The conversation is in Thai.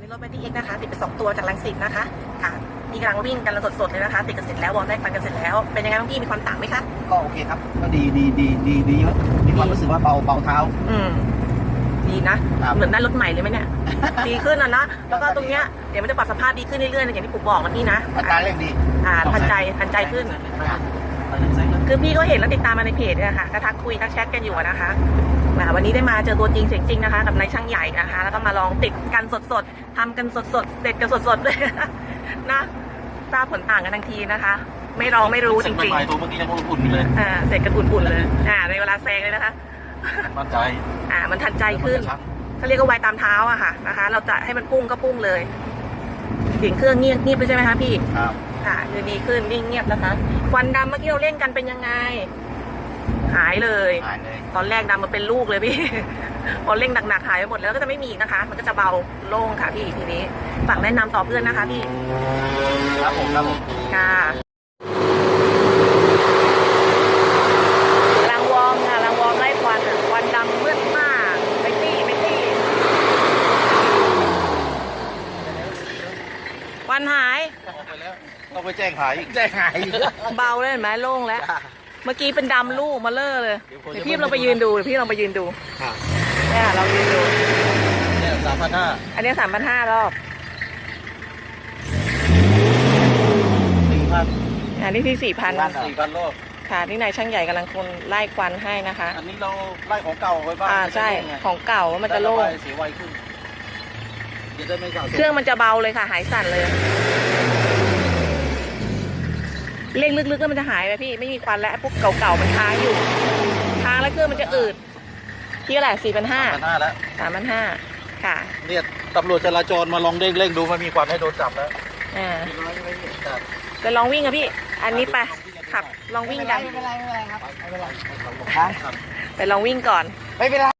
นี่รถแบตตี้เอ็กนะคะ ติดไปสองตัวจากลังสิตนะคะค่ะนี่กำลังวิ่งกันสดๆเลยนะคะ ติดกันเสร็จแล้ววอร์มแรกฟันกันเสร็จแล้ว เป็นยังไงบ้างพี่มีความต่างไหมคะ ก็โอเคครับ ก็ดีดีดีดีดีเยอะมีความรู้สึกว่าเบาเบาเท้า อืมดีนะครับเหมือนได้รถใหม่เลยไหมเนี่ย ดีขึ้นนะนะแล้วก็ตรงเนี้ยเดี๋ยวมันจะปรับสภาพดีขึ้นเรื่อยๆอย่างที่ผมบอกนะพี่นะอัตราเร่งดี อ่าทันใจทันใจขึ้น คือพี่ก็เห็นแล้วติดตามมาในเพจเนี่ยค่ะก็ทักคุยทักแชทกันอยู่อะนะคะอ่าวันนี้ได้มาเจอตัวจริงเสียงจริงนะคะ กับนายช่างใหญ่นะคะ แล้วก็มาลองติดกันสดๆทำกันสดๆเสร็จกันสดๆเลยนะทราบผลต่างกันทันทีนะคะ ไม่รองไม่รู้จริงใหม่ๆตัวเมื่อกี้ยังอุ่นๆอยู่เลยๆอ่าเสร็จกันอุ่นๆเลยอ่าในเวลาแซงเลยนะคะมั่นใจอ่ามันทันใจขึ้นเขาเรียกว่าไวตามเท้าอะค่ะนะคะ เราจะให้มันพุ่งก็พุ่งเลยเสียงเครื่องเงียบเงียบไปใช่ไหมคะพี่ครับ ค่ะคือดีขึ้นนิ่งเงียบนะคะควันดำเมื่อกี้เราเล่นกันเป็นยังไง หายเลย หายเลยตอนแรกดำมาเป็นลูกเลยพี่ พอเร่งหนักๆหายไปหมดแล้วก็จะไม่มีอีกนะคะ มันก็จะเบาโล่งค่ะพี่ทีนี้ฝากแนะนำต่อเพื่อนนะคะพี่ ครับผมครับผม ค่ะกำลังวอร์มค่ะกำลังวอร์มไล่ควันอะควันดำมืดมากไม่ตี้ไม่ตี้ค วันหายต้องไปแจ้งขายอีกใจหายอีกเบาเลยเห็นไหมโล่งแล้ว เมื่อกี้เป็นดำลูกมาเลอะเลย เดี๋ยวผมเดี๋ยวจะพี่ลองไปยืนดูเดี๋ยวพี่ลองไปยืนดูครับเนี่ยเรายืนดู เนี่ยสามพันห้าอันนี้สามพันห้ารอบ สี่พันอันนี้ที่สี่พันสี่พันรอบค่ะนี่นายช่างใหญ่กำลังคนไล่ควันให้นะคะ อันนี้เราไล่ของเก่าไว้บ้างอ่าใช่ ของเก่ามันจะโล่งได้ระบายเสียไวขึ้น จะได้ไม่สะสมเครื่องมันจะเบาเลยค่ะ หายสั่นเลย เร่งลึกๆแล้วมันจะหายไปพี่ ไม่มีควันแล้วพวกเก่าๆมันค้างอยู่ค้างแล้วเครื่องมันจะอืดที่อะไหรสี่พันห้าสามพันห้าแล้วสามพันห้าค่ะเนี่ยตำรวจจราจรมาลองเร่งเร่งๆดูมันมีควันให้โดนจับแล้วอ่ามีน้อยไม่เห็นจับจะลองวิ่งกับพี่ อันนี้ไปขับลองวิ่งกันไม่เป็นไรไม่เป็นไรครับไม่เป็นไรครับไปลองวิ่งก่อน ไม่เป็นไร